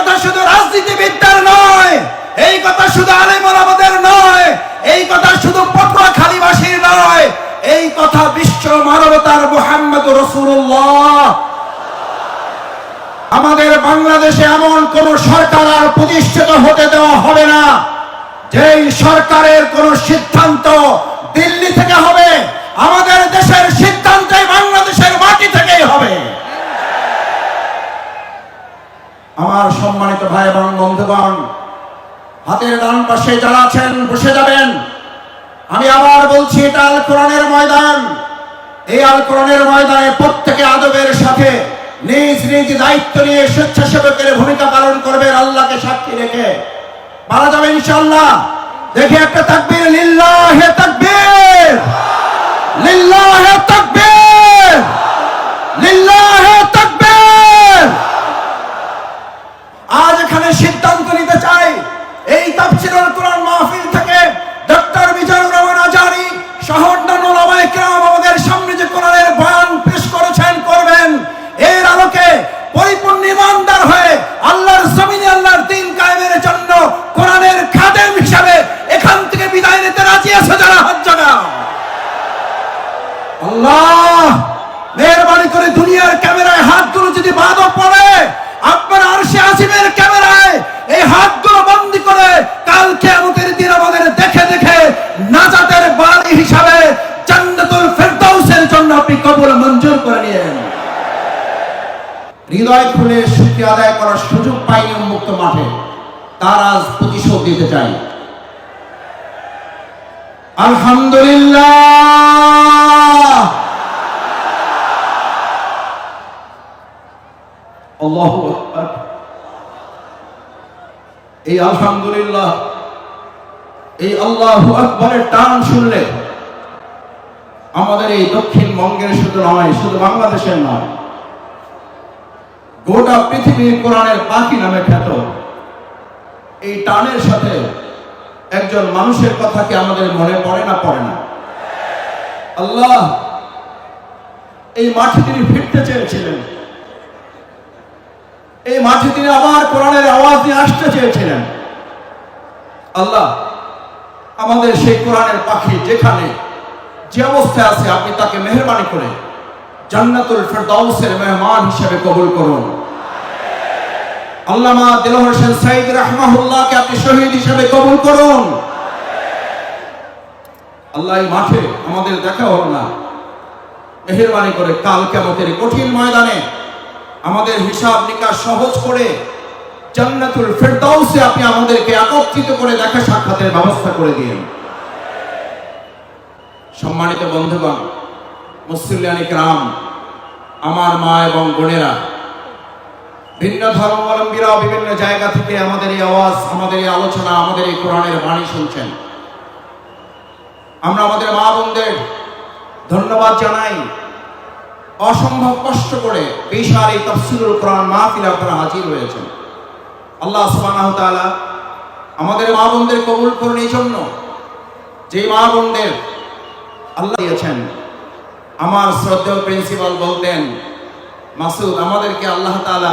কথা শুধু রাজনীতিবিদদের নয়, এই কথা শুধু আলেমর আমাদের নয়, এই কথা শুধু পটুয়াখালীবাসীর নয়, এই কথা বিশ্ব মানবতার মোহাম্মদ রসুল্লাহ আমাদের বাংলাদেশে এমন কোন সরকার আর প্রতিষ্ঠিত হতে দেওয়া হবে না, যেই সরকারের কোন সিদ্ধান্ত সম্মানিত ভাই এবং বন্ধুগণ, হাতের ডান পাশে যারা আছেন, বসে যাবেন। আমি আবার বলছি, এটা আল কোরআনের ময়দান। এই আল কোরআনের ময়দানে প্রত্যেকে আদবের সাথে নিজ নিজ দায়িত্ব নিয়ে স্বেচ্ছাসেবকের ভূমিকা পালন করবেন আল্লাহকে সাক্ষী রেখে। পারা যাবে ইনশাআল্লাহ। দেখে একটা তাকবীর, লিল্লাহে তাকবীর। লিল্লাহে তাকবীর। লিল্লাহে তাকবীর। আজ এখানে সিদ্ধান্ত নিতে চাই। এই তাফসিরুল কোরআন খুলে আদায় করার সুযোগ পাইনি উন্মুক্ত মাঠে, তার আজ প্রতিশোধ দিতে চাই। আলহামদুলিল্লাহ! এই আলহামদুলিল্লাহ, এই আল্লাহু আকবরের টান শুনলে আমাদের এই দক্ষিণবঙ্গের শুধু নয়, শুধু বাংলাদেশের নয় গোটা পৃথিবীর কোরআনের পাখি নামে খ্যাত। এই টানের সাথে একজন মানুষের কথা কি আমাদের মনে পড়ে না পড়ে না? আল্লাহ, এই মাঠে তিনি ফিরতে চেয়েছিলেন। এই মাঠে তিনি আবার কোরআনের আওয়াজ নিয়ে আসতে চেয়েছিলেন। আল্লাহ, আমাদের সেই কোরআনের পাখি যেখানে যে অবস্থায় আছে, আপনি তাকে মেহরবানি করে জান্নাতুল ফেরদাউসের মেহমান হিসেবে কবুল করুন। আল্লামা দিলওয়ার হোসেন সাইদ রাহমাহুল্লাহকে আপনি শহীদ হিসেবে কবুল করুন। আল্লাহ মাঠে আমাদের দেখা হলো না। মেহরবানি করে কাল কেমতের কঠিন ময়দানে আমাদের হিসাব নিকাশ সহজ করে জান্নাতুল ফেরদাউসে আপনি আমাদেরকে একত্রিত করে দেখা সাক্ষাতের ব্যবস্থা করে দিন। সম্মানিত বন্ধুগণ মুসলিয়ানি গ্রাম আমার মা এবং বোনেরা, ভিন্ন ধর্মাবলম্বীরাও বিভিন্ন জায়গা থেকে আমাদের এই আওয়াজ, আমাদের এই আলোচনা, আমাদের এই কোরআনের বাণী শুনছেন। আমরা আমাদের মা বোনদের ধন্যবাদ জানাই। অসম্ভব কষ্ট করে বিশাল এই তফসিলুল কোরআন মাহফিল আপনারা হাজির হয়েছেন। আল্লাহ সুবহানাহু তাআলা আমাদের মা বোনদের কবুল করুন। এই জন্য যে মা বোনদের আল্লাহ দিয়েছেন আমার শ্রদ্ধেয় প্রিন্সিপাল বলতেন, মাসুদ, আমাদেরকে আল্লাহ তাআলা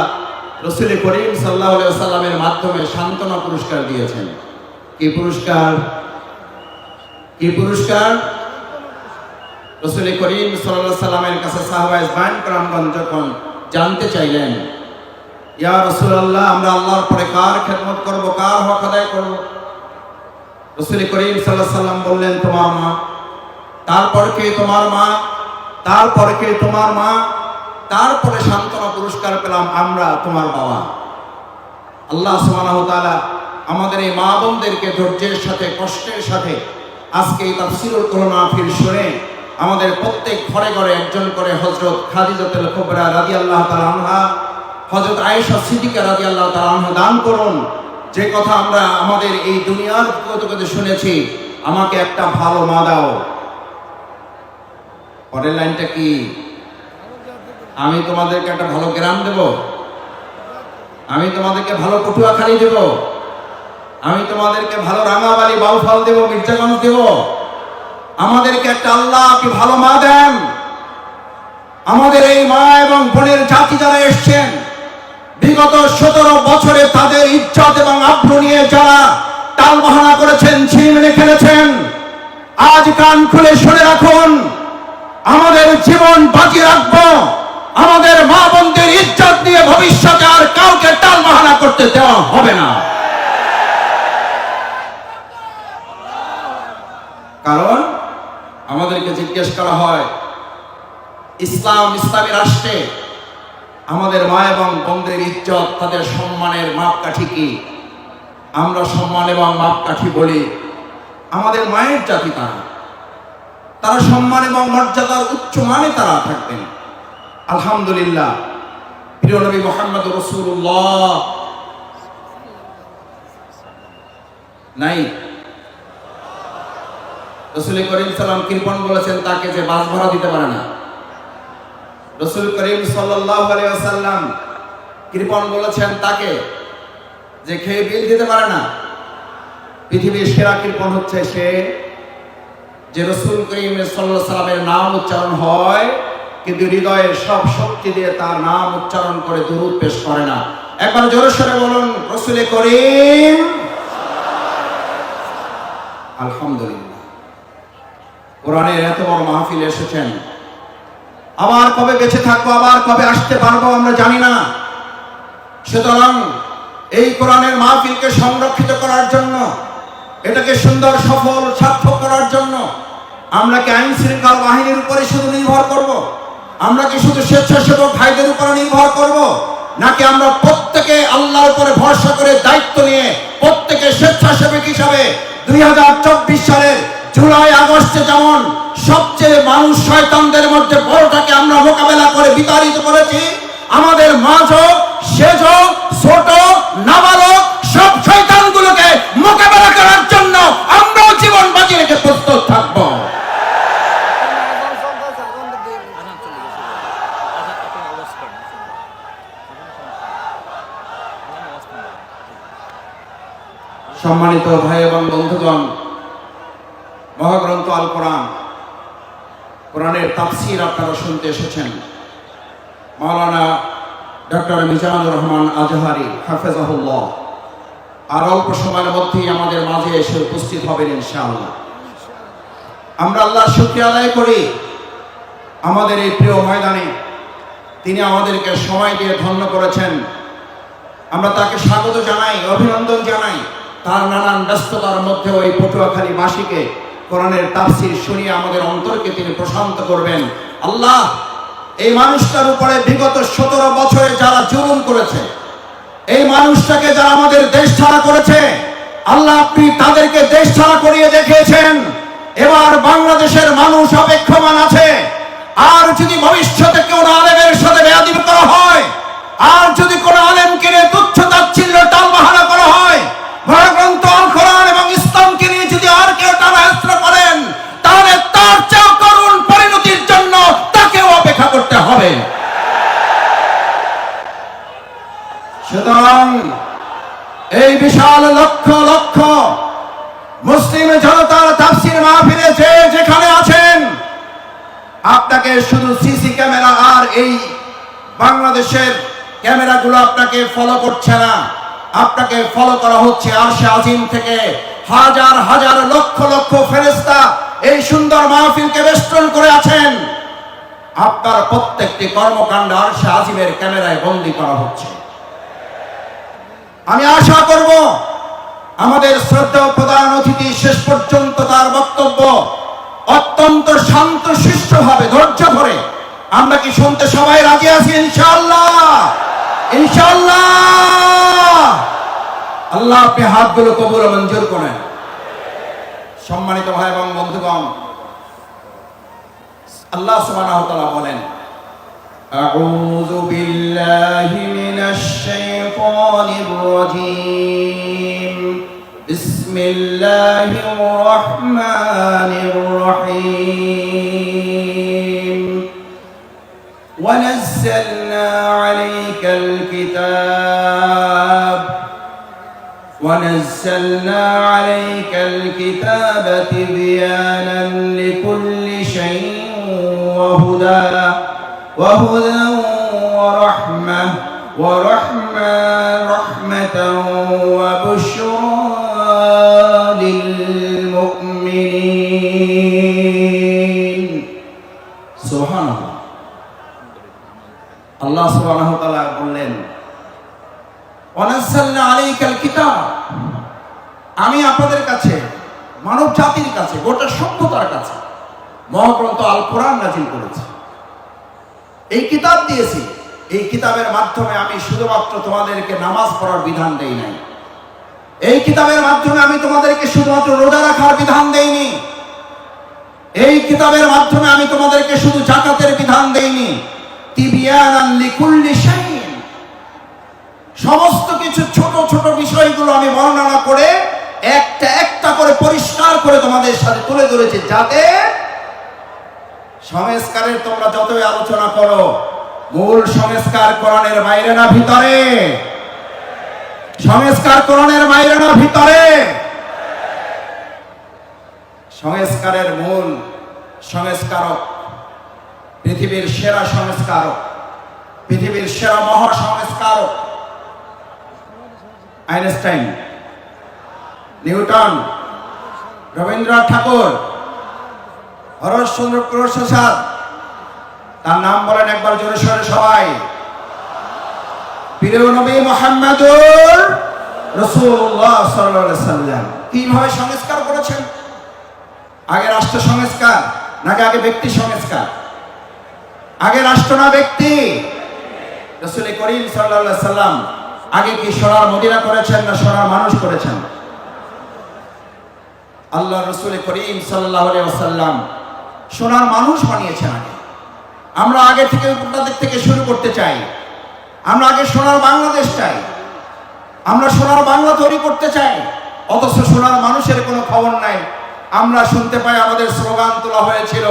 রসুল করিম সাল্লাহ সাল্লামের মাধ্যমে সান্ত্বনা পুরস্কার দিয়েছেন। কি পুরস্কার? কি পুরস্কার? রসুল করিম সাল্লাহ সাল্লামের কাছে সাহবাইজ বান কালামগঞ্জ যখন জানতে চাইলেন, ইয়া রসুল আল্লাহ আমরা আল্লাহর পরে কার খেদমত করব, কার হক আদায় করব? রসুল করিম সাল্লাহ সাল্লাম বললেন, তোমার মা। তারপর কে তোমার মা তারপর কে তোমার মা? তারপরে সান্ত্বনা পুরস্কার পেলাম আমরা, তোমার বাবা। আল্লাহ সুবহানাহু আমাদের এই মা বোনদেরকে ধৈর্যের সাথে, কষ্টের সাথে আজকে এই তাফসীরুল কোরআন মাহফিল শুনে আমাদের প্রত্যেক ঘরে ঘরে একজন করে হযরত খাদিজাতুল কুবরা রাদিয়াল্লাহু তাআলা আনহা, হযরত আয়েশা সিদ্দিকা রাদিয়াল্লাহু তাআলা আনহা দান করুন। যে কথা আমরা আমাদের এই দুনিয়ার কত শুনেছি, আমাকে একটা ভালো মা দাও। পরের লাইনটা কি? আমি তোমাদেরকে একটা ভালো গ্রাম দেব। আমি তোমাদেরকে ভালো পটুয়াখালী দেব। আমি তোমাদেরকে ভালো রাঙাবাড়ি বাউফল দেব, মির্জাগঞ্জ দেব। আমাদেরকে একটা আল্লাহ, আপনি ভালো মা দেন। আমাদের এই মা এবং বোনের জাতি যারা এসছেন, বিগত সতেরো বছরে তাদের ইজ্জত এবং আব্রু নিয়ে যারা টালবাহানা করেছেন, ছিনমিনে খেলেছেন, আজ কান খুলে শুনে রাখুন। আমাদের জীবন বাজি রাখব। আমাদের মা বোনদের ইজ্জত নিয়ে ভবিষ্যতে আর কাউকে টাল টালবাহানা করতে দেওয়া হবে না। কারণ আমাদেরকে জিজ্ঞেস করা হয়, ইসলাম ইসলামী রাষ্ট্রে আমাদের মা এবং বোনদের ইজ্জত, তাদের সম্মানের মাপকাঠি কি? আমরা সম্মান এবং মাপকাঠি বলি, আমাদের মায়ের জাতি তারা। তারা সম্মান এবং মর্যাদার উচ্চ মানে তারা থাকবেন। আলহামদুলিল্লাহ। প্রিয় নবী মোহাম্মদ রসুল্লাহ নাই? রসুল করিম সাল্লাম কৃপন বলেছেন তাকে যে বাস ভাড়া দিতে পারে না। রসুল করিম সাল্লাম কৃপন বলেছেন তাকে যে খেয়ে বিল দিতে পারে না। পৃথিবীর সেরা কৃপন হচ্ছে সে যে রসুল করিম সাল্লাহ সাল্লামের নাম উচ্চারণ হয়, কিন্তু হৃদয়ের সব শক্তি দিয়ে তার নাম উচ্চারণ করে দুরুদ পেশ করে না। একবার জোরে সরে বলুন, রসুল করিম। আলহামদুলিল্লাহ। কোরআনের এত বড় মাহফিল এসেছেন। আবার কবে বেঁচে থাকব, আবার কবে আসতে পারব আমরা জানি না। সুতরাং এই কোরআনের মাহফিলকে সংরক্ষিত করার জন্য, এটাকে সুন্দর, সফল, সার্থক করার জন্য আমরা কি আইন শৃঙ্খলা বাহিনীর উপরে শুধু নির্ভর করব। আমরা কি শুধু স্বেচ্ছাসেবক ভাইদের উপরে নির্ভর করব। নাকি আমরা প্রত্যেকে আল্লাহর উপরে ভরসা করে দায়িত্ব নিয়ে প্রত্যেকে স্বেচ্ছাসেবক হিসাবে দুই সালের জুলাই, আগস্টে যেমন সবচেয়ে মানুষ শয়তানদের মধ্যে বড়টাকে আমরা মোকাবেলা করে বিতাড়িত করেছি, আমাদের মাঝ সেজ ছোট নাবালক সব শয়তানগুলোকে মোকাবেলা করার জন্য আমরাও জীবন বাজি রেখে প্রস্তুত থাকব আজান চলে গেছে আজান আপনি আওয়াজ করেন আওয়াজ করেন সম্মানিত ভাই এবং বন্ধুগণ, মহাগ্রন্থ আল কোরআন। কোরআনের তাফসির আপনারা শুনতে এসেছেন। মাওলানা ডক্টর মিজানুর রহমান আজহারি, হাফেজাহুল্লাহ। আর অল্প সময়ের মধ্যেই আমাদের মাঝে এসে উপস্থিত হবেন ইনশাআল্লাহ। আমরা আল্লাহ শুক্রিয়া আদায় করি। আমাদের এই প্রিয় ময়দানে তিনি আমাদেরকে সময় দিয়ে ধন্য করেছেন। আমরা তাকে স্বাগত জানাই, অভিনন্দন জানাই। তার নানান ব্যস্ততার মধ্যে ওই পটুয়াখালী বাসীকে কোরআনের তাফসির শুনিয়ে আমাদের অন্তরকে তিনি প্রশান্ত করবেন। আল্লাহ, এই মানুষটার উপরে বিগত সতেরো বছরে যারা জুলুম করেছে, এই মানুষটাকে যারা আমাদের দেশ ছাড়া করেছে, আল্লাহ আপনি তাদেরকে দেশ ছাড়া করিয়ে দেখিয়েছেন। এবার বাংলাদেশের মানুষ অপেক্ষমান আছে। আর যদি ভবিষ্যতে কেউ আলেমের সাথে বেয়াদিব করা হয়, আর যদি কোন আলেমকে তুচ্ছ তাচ্ছিল্য টালবাহানা বিশাল লক্ষ লক্ষ মুসলিম জনতার তাফসির মাহফিলে যে যেখানে আছেন, আপনাকে শুধু সিসি ক্যামেরা আর এই বাংলাদেশের ক্যামেরাগুলো আপনাকে ফলো করছে না। আপনাকে ফলো করা হচ্ছে আর সে আজিম থেকে হাজার হাজার লক্ষ লক্ষ ফেরেস্তা এই সুন্দর মাহফিলকে বেষ্টন করে আছেন। আপনার প্রত্যেকটি কর্মকাণ্ড আর সে আজিমের ক্যামেরায় বন্দী করা হচ্ছে। আমি আশা করব আমাদের শ্রদ্ধা প্রধান অতিথি শেষ পর্যন্ত তার বক্তব্য অত্যন্ত শান্ত শিষ্ট ভাবে ধৈর্য ধরে। আমরা কি শুনতে সবাই রাজি আছি? ইনশাআল্লাহ! ইনশাআল্লাহ! আল্লাহ আপনি হাতগুলো কবুল মঞ্জুর করেন। সম্মানিত ভাই এবং বন্ধুগণ, আল্লাহ সুবহানাহু ওয়া তাআলা বলেন أعوذ بالله من الشيطان الرجيم. بسم الله الرحمن الرحيم. ونزلنا عليك الكتاب. ونزلنا عليك الكتاب تبيانا لكل شيء وهدى. وهدى ورحمة ورحمة رحمة وبشرى للمؤمنين سبحان الله আল্লাহ সুবহানাহু ওয়া তাআলা বললেন অনাসাল্লা আলাইকাল কিতাব আমি আপনাদের কাছে মানব জাতির কাছে গোটা সভ্যতার কাছে মহাগ্রন্থ আল কোরআন নাজিল করেছি এই কিতাব দিয়েছি। এই কিতাবের মাধ্যমে আমি শুধুমাত্র তোমাদেরকে নামাজ পড়ার বিধান দেই নাই। এই কিতাবের মাধ্যমে আমি তোমাদেরকে শুধুমাত্র রোজা রাখার বিধান দেইনি। এই কিতাবের মাধ্যমে আমি তোমাদেরকে শুধু জাকাতের বিধান দেইনি। সমস্ত কিছু ছোট ছোট বিষয়গুলো আমি বর্ণনা করে একটা একটা করে পরিষ্কার করে তোমাদের সাথে তুলে ধরেছি যাতে সংস্কারের তোমরা যতই আলোচনা করো মূল সংস্কার কোরআনের বাইরে না, ভিতরে। সংস্কার কোরআনের বাইরে না, ভিতরে। সংস্কারের মূল সংস্কারক পৃথিবীর সেরা সংস্কারক, পৃথিবীর সেরা মহা সংস্কারক আইনস্টাইন, নিউটন, রবীন্দ্রনাথ ঠাকুর হরশচন্দ্র প্রসাদ তার নাম বলেন একবার জোরে সরে সবাই। প্রিয় নবী মোহাম্মদুর রসুল্লাহ সাল্লাম। সংস্কার করেছেন? আগে রাষ্ট্র সংস্কার নাকি আগে ব্যক্তি সংস্কার? আগে রাষ্ট্র না ব্যক্তি? করিম সাল্লাম আগে কি সোনার মদিনা করেছেন না সোনার মানুষ করেছেন? আল্লাহ রসুল করিম সাল্লাহ সাল্লাম সোনার মানুষ বানিয়েছেন আগে। আমরা আগে থেকে আপনাদের থেকে শুরু করতে চাই। আমরা আগে সোনার বাংলাদেশ চাই। আমরা সোনার বাংলা তৈরি করতে চাই। অথচ সোনার মানুষের কোনো খবর নাই। আমরা শুনতে পাই আমাদের স্লোগান তোলা হয়েছিল,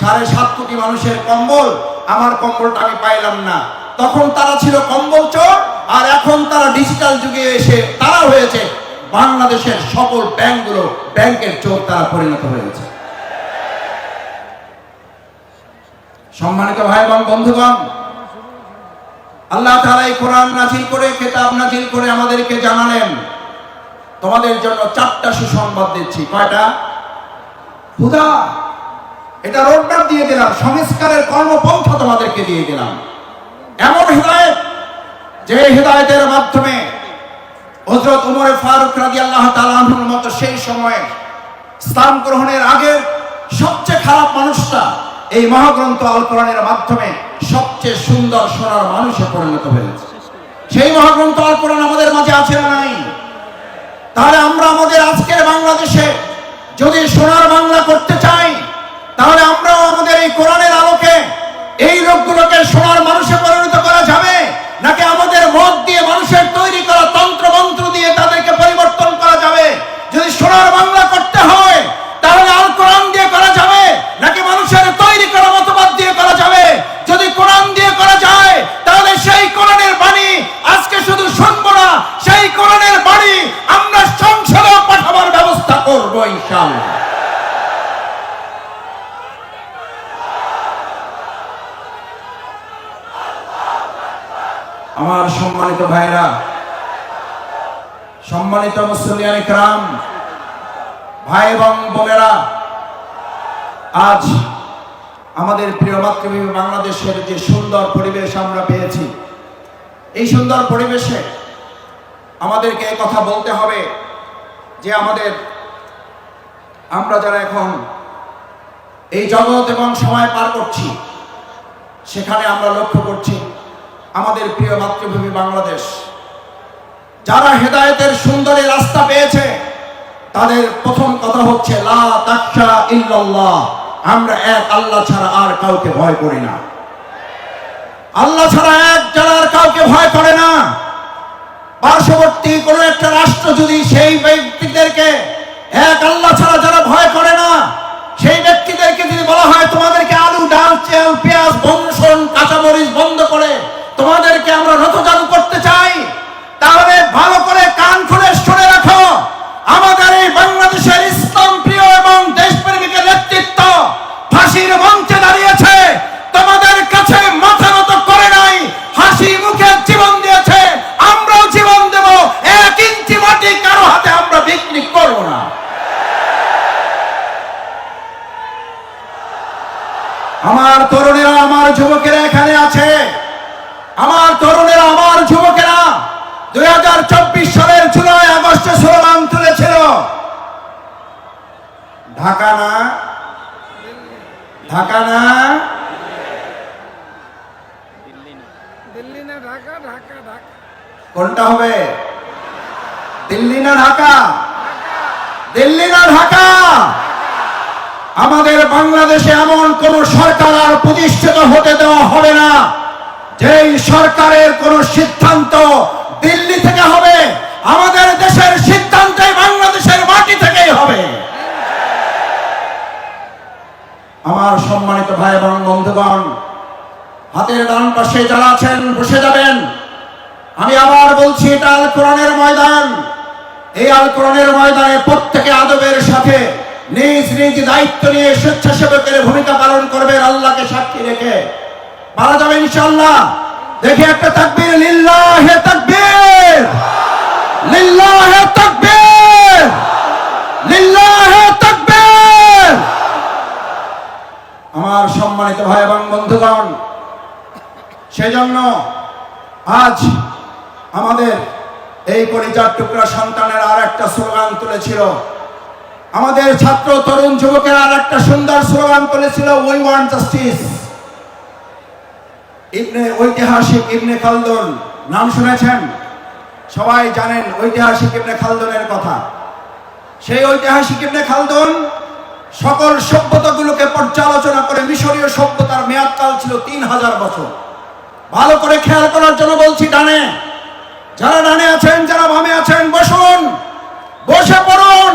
সাড়ে সাত কোটি মানুষের কম্বল। আমার কম্বলটা আমি পাইলাম না। তখন তারা ছিল কম্বল চোর, আর এখন তারা ডিজিটাল যুগে এসে তারা হয়েছে বাংলাদেশের সকল ব্যাংকগুলো, ব্যাংকের চোর তারা পরিণত হয়েছে। সম্মানিত ভাই এবং বন্ধুগণ, আল্লাহ তাআলা এই কোরআন নাজিল করে, কিতাব নাজিল করে আমাদেরকে জানালেন, তোমাদের জন্য চারটা সুসংবাদ দিচ্ছি। কয়টা? হুদা, এটা রোডম্যাপ দিয়ে দিলাম, সংস্কারের কর্মপন্থা তোমাদেরকে দিয়ে দিলাম। এমন হৃদায়ত যে হৃদায়তের মাধ্যমে হজরত উমরে ফারুক রাজি আল্লাহ তালাহুর মতো সেই সময়ে ইসলাম গ্রহণের আগে সবচেয়ে খারাপ মানুষটা এই মহাগ্রন্থ আল কোরআনের মাধ্যমে সবচেয়ে সুন্দর সোনার মানুষে পরিণত হয়েছে। সেই মহাগ্রন্থ আল কোরআন আমাদের মাঝে আছে না নাই? তাহলে আমরা আমাদের আজকের বাংলাদেশে যদি সোনার বাংলা করতে চাই, তাহলে আমরাও আমাদের এই কোরআনের আলোকে এই লোকগুলোকে সোনার মানুষে পরিণত করা যাবে নাকি আমাদের মত দিয়ে মানুষের তৈরি করা তন্ত্র মন্ত্র দিয়ে তাদেরকে পরিবর্তন করা যাবে যদি সোনার বাংলা করতে হয় তাহলে আল কোরআন দিয়ে করা যাবে নাকি মানুষের তৈরি করা মতবাদ দিয়ে করা যাবে যদি কোরআন দিয়ে করা যায় তাহলে সেই কোরআনের বাণী আজকে শুধু শুনব না সেই কোরআনের বাণী আমরা সংসদে পাঠাবার ব্যবস্থা করব ইনশাআল্লাহ আমার সম্মানিত ভাইরা সম্মানিত ইকরাম ভাই এবং বোনেরা, আজ আমাদের প্রিয় মাতৃভূমি বাংলাদেশের যে সুন্দর পরিবেশ আমরা পেয়েছি, এই সুন্দর পরিবেশে আমাদেরকে কথা বলতে হবে যে আমাদের, আমরা যারা এখন এই জগৎ এবং সময় পার করছি, সেখানে আমরা লক্ষ্য করছি আমাদের প্রিয় মাতৃভূমি বাংলাদেশ। যারা হেদায়েতের সুন্দরী রাস্তা পেয়েছে, তাদের প্রথম কথা হচ্ছে, লা আমরা এক, আল্লাহ ছাড়া আর কাউকে ভয় করি না। আল্লাহ ছাড়া এক, যারা আর কাউকে ভয় করে না। পার্শ্ববর্তী কোন একটা রাষ্ট্র যদি সেই ব্যক্তিদেরকে, এক, আল্লাহ ছাড়া যারা ভয় করে না, সেই ব্যক্তিদেরকে যদি বলা হয়, তোমাদেরকে আলু, ডাল, চাল, পেঁয়াজ বংশন কাঁচামরিচ বন্ধ করে তোমাদেরকে আমরা রথ চালু করতে চাই তাহলে ভালো করে কান খুলে শুনে রাখো যুবকেরা এখানে আছে আমার তরুণেরা আমার যুবকেরা দুই হাজার চব্বিশ সালের জুলাই আগস্টে স্লোগান তুলেছিল ঢাকা না ঢাকা না দিল্লি না দিল্লি না ঢাকা ঢাকা ঢাকা কোনটা হবে দিল্লি না ঢাকা দিল্লি না ঢাকা আমাদের বাংলাদেশে এমন কোন সরকার আর প্রতিষ্ঠিত হতে দেওয়া হবে না। যেই সরকারের কোন সিদ্ধান্ত দিল্লি থেকে হবে, আমাদের দেশের সিদ্ধান্তে বাংলাদেশের মাটি থেকেই হবে। আমার সম্মানিত ভাই এবং বন্ধুগণ, হাতের ডান পাশে যারা আছেন, বসে যাবেন। আমি আবার বলছি, এটা আল কোরআনের ময়দান। এই আল কোরআনের ময়দানে প্রত্যেকে আদবের সাথে নিজ নিজ দায়িত্ব নিয়ে স্বেচ্ছাসেবকের ভূমিকা পালন করবেন, আল্লাহকে সাক্ষী রেখে। পারা যাবে ইনশাল্লাহ দেখি একটা তাকবীর, লিল্লাহে তাকবীর। লিল্লাহে তাকবীর। লিল্লাহে তাকবীর। আমার সম্মানিত ভাই এবং বন্ধুগণ, সেজন্য আজ আমাদের এই কলিজার টুকরা সন্তানের আর একটা স্লোগান তুলেছিল। আমাদের ছাত্র তরুণ যুবকের আর একটা সুন্দর স্লোগান তুলেছিল উই ওয়ান্ট জাস্টিস ইবনে ঐতিহাসিক ইবনে খালদুন, নাম শুনেছেন? সবাই জানেন ঐতিহাসিক ইবনে খালদুনের কথা। সেই ঐতিহাসিক ইবনে খালদুন সকল সভ্যতাগুলোকে পর্যালোচনা করে মিশরীয় সভ্যতার মেয়াদকাল ছিল তিন হাজার বছর। ভালো করে খেয়াল করার জন্য বলছি, ডানে। যারা ডানে আছেন, যারা বামে আছেন, বসুন। বসে পড়ুন।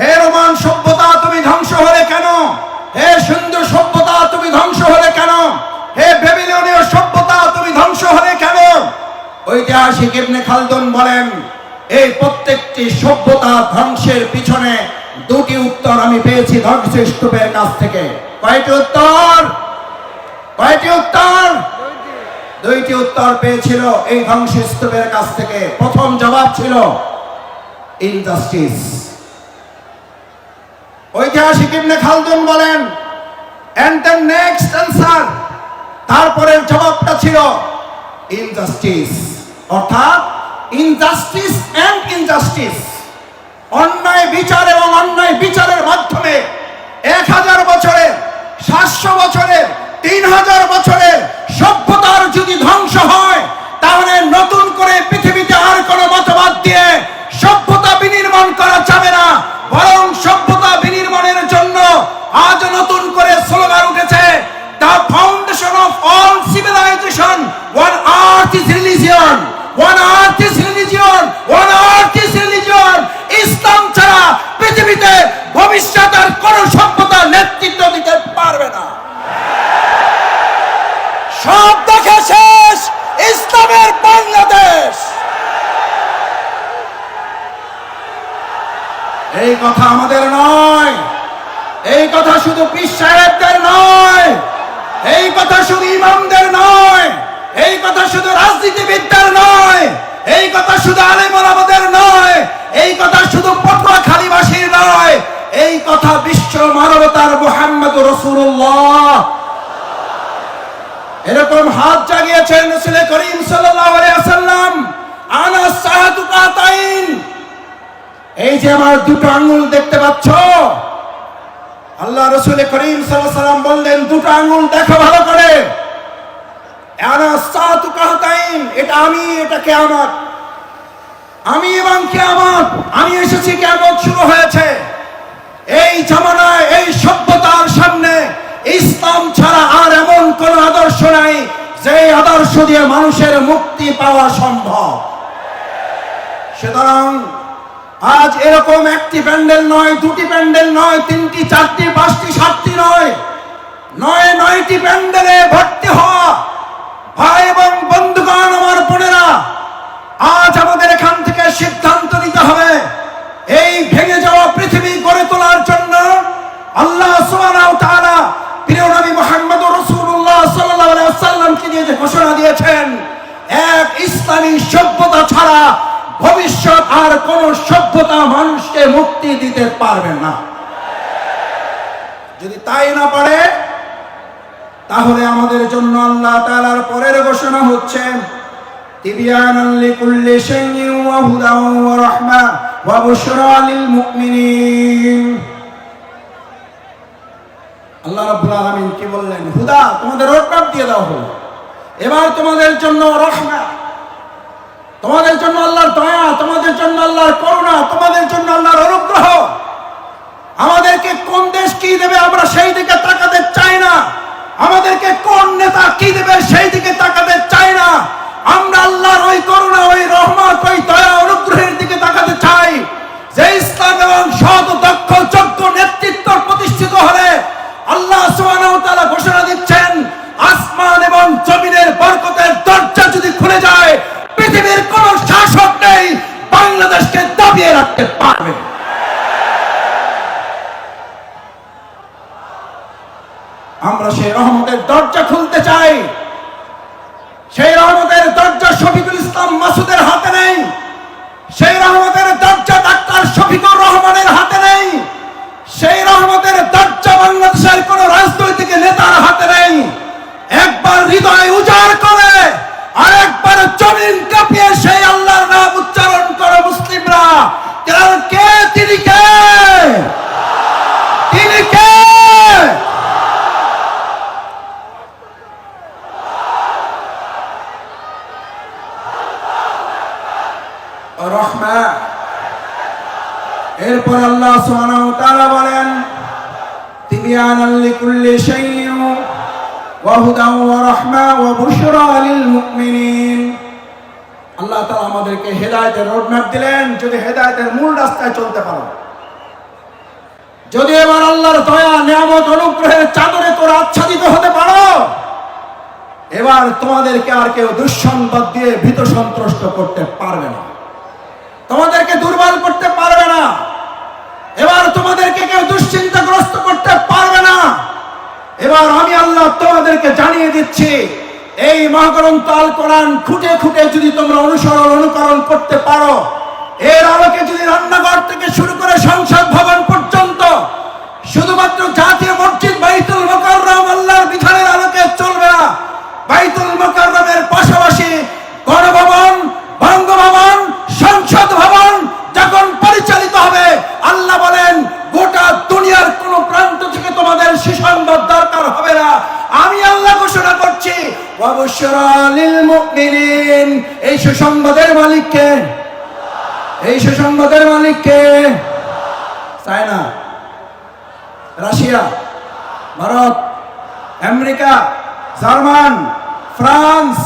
হে রোমান সভ্যতা, তুমি ধ্বংস হলে কেন? হে সিন্ধু সভ্যতা, তুমি ধ্বংস হলে কেন? হে বেবিলনীয় সভ্যতা, তুমি ধ্বংস হলে কেন? ঐতিহাসিক ইবনে খালদুন বলেন, এই প্রত্যেকটি সভ্যতা ধ্বংসের পিছনে দুটি উত্তর আমি পেয়েছি ধ্বংসস্তূপের কাছ থেকে। কয়টি উত্তর? কয়টি উত্তর? দুইটি উত্তর পেয়েছিল এই ধ্বংসস্তূপের কাছ থেকে। প্রথম জবাব ছিল, ইনজাস্টিস। ঐতিহাসিক ইবনে খালদুন বলেন এন্ড দ্য নেক্সট অ্যান্সার তারপরের জবাবটা ছিল ইনজাস্টিস অর্থাৎ ইনজাস্টিস এন্ড ইনজাস্টিস অন্যায় বিচার এবং অন্যায় বিচারের মাধ্যমে এক হাজার বছরের সাতশো বছরের তিন হাজার বছরের সভ্যতার যদি ধ্বংস হয়, তাহলে নতুন করে পৃথিবীতে আর কোনো মতবাদ দিয়ে সভ্যতা বিনির্মাণ করা যাবে না। বরং সভ্যতা বিনির্মাণের জন্য আজ নতুন করে স্লোগান উঠেছে the foundation of all civilization one earth is religion one earth is religion one earth is religion ইসলাম ছাড়া পৃথিবীতে ভবিষ্যতের সাহেবদের নয়। এই কথা শুধু ইমামদের নয়। এই কথা শুধু রাজনীতিবিদদের নয়। এই কথা শুধু আলেমর আমাদের নয়। এই কথা শুধু পটুয়াখালীবাসীর নয়। এই কথা বিশ্ব মানবতার মোহাম্মদ রসুল্লাহ এরকম হাত জাগিয়েছেন করিম তাইন এই যে আমার দুটো আঙ্গুল দেখতে পাচ্ছ? আল্লাহ রসুল করিম সাল্লাম বললেন, দুটো আঙ্গুল দেখো ভালো করে। এটা আমি, এটা কেয়ামত। আমি এবং কেয়ামত, আমি এসেছি, কেয়ামত শুরু হয়েছে। এই জামানায়, এই সভ্যতার সামনে ইসলাম ছাড়া আর এমন কোন আদর্শ নাই, যে আদর্শ দিয়ে মানুষের মুক্তি পাওয়া সম্ভব। সুতরাং আজ এরকম একটি প্যান্ডেল নয়, দুটি প্যান্ডেল নয়, তিনটি, চারটি, পাঁচটি, সাতটি নয়। নয়, নয়টি প্যান্ডেলে ভর্তি হওয়া ভাই এবং বন্ধুগণ আমার বোনেরা, আজ আমাদের এখান থেকে সিদ্ধান্ত নিতে হবে। এই ভেঙে যাওয়া পৃথিবী গড়ে তোলার জন্য আল্লাহ তাআলা প্রিয় নবী মুহাম্মদ রাসূলুল্লাহ সাল্লাল্লাহু আলাইহি ওয়াসাল্লামকে নিয়ে যে ঘোষণা দিয়েছেন, এক ইসলামী সভ্যতা ছাড়া ভবিষ্যৎ আর কোন সভ্যতা মানুষকে মুক্তি দিতে পারবে না। যদি তাই না পারে, তাহলে আমাদের জন্য আল্লাহ তাআলার পরের ঘোষণা হচ্ছে আল্লাহ কি বললেন? হুদা, তোমাদের রোডম্যাপ দিয়ে দাও হলো। এবার তোমাদের জন্য রহমা। তোমাদের জন্য আল্লাহর দয়া, তোমাদের জন্য আল্লাহর করুণা, তোমাদের জন্য আল্লাহর অনুগ্রহ। আমাদেরকে কোন দেশ কি দেবে আমরা সেই দিকে তাকাতে চাই না। আমাদেরকে কোন নেতা কি দেবে সেই দিকে তাকাতে চাই না। আমরা আল্লাহর ওই করুণা, ওই রহমত, ওই দয়া, অনুগ্রহের দিকে তাকাতে চাই বলেন আল্লাহ দিলেন, যদি মূল রাস্তায় চলতে পারো। যদি এবার আল্লাহর দয়া, নিয়ামত, অনুগ্রহের চাদরে তোরা আচ্ছাদিত হতে পারো, এবার তোমাদেরকে আর কেউ দুঃসংবাদ দিয়ে ভীত সন্ত্রস্ত করতে পারবে না। তোমাদেরকে দুর্বল করতে পারবে এবার তোমাদেরকে কেউ দুশ্চিন্তাগ্রস্ত করতে পারবে না। এবার আমি আল্লাহ তোমাদেরকে জানিয়ে দিচ্ছি, এই মহাগ্রন্থ আল কোরআন খুঁটে খুঁটে যদি তোমরা অনুসরণ, অনুকরণ করতে পারো, এর আলোকে যদি রান্নাঘর থেকে শুরু করে সংসদ ভবন পর্যন্ত শুধুমাত্র জাতীয় মসজিদ, বাইতুল মোকাররম আল্লাহর বিধানের আলোকে চলবে না। বাইতুল মোকাররমের পাশাপাশি গণভবন বঙ্গভবন সংসদ ভবন যখন পরিচালিত হবে আল্লাহ বলেন গোটা দুনিয়ার কোন প্রান্ত থেকে তোমাদের সুসংবাদ দরকার হবে না আমি আল্লাহ ঘোষণা করছি ওয়াবুশরা লিল মুমিনিন এই সুসংবাদের মালিক কে এই সুসংবাদের মালিক কে China, Russia, Bharat, America, German, France.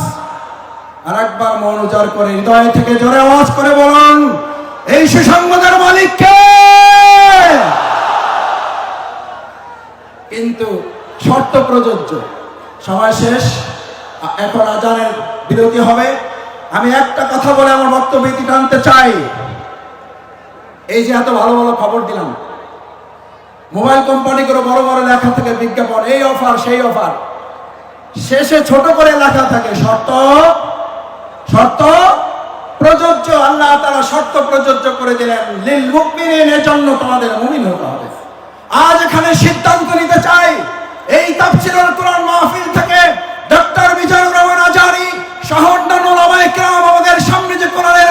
আর একবার মন উজাড় করে, হৃদয় থেকে জোরে আওয়াজ করে বলুন, এই সুসংবাদের মালিক কে কিন্তু শর্ত প্রযোজ্য। সময় শেষ। এখন আজানের বিরতি হবে। আমি একটা কথা বলে আমার বক্তব্য টানতে চাই। এই যে এত ভালো ভালো খবর দিলাম। মোবাইল কোম্পানিগুলো বড় বড় লেখা থাকে, বিজ্ঞাপন, এই অফার, সেই অফার। শেষে ছোট করে লেখা থাকে, শর্ত শর্ত, প্রযোজ্য, আল্লাহ তারা শর্ত প্রযোজ্য করে দিলেন। লিল মুমিনিন এর জন্য তোমাদের মুমিন হতে হবে। আজ এখানে সিদ্ধান্ত নিতে চাই। এই তাফসীরুল কোরআন মাহফিল থেকে ডক্টর মিজানুর রহমান আজারি শহর অন্যান্য ওলামায়ে কেরাম আমাদের সামনে যে কোরআনের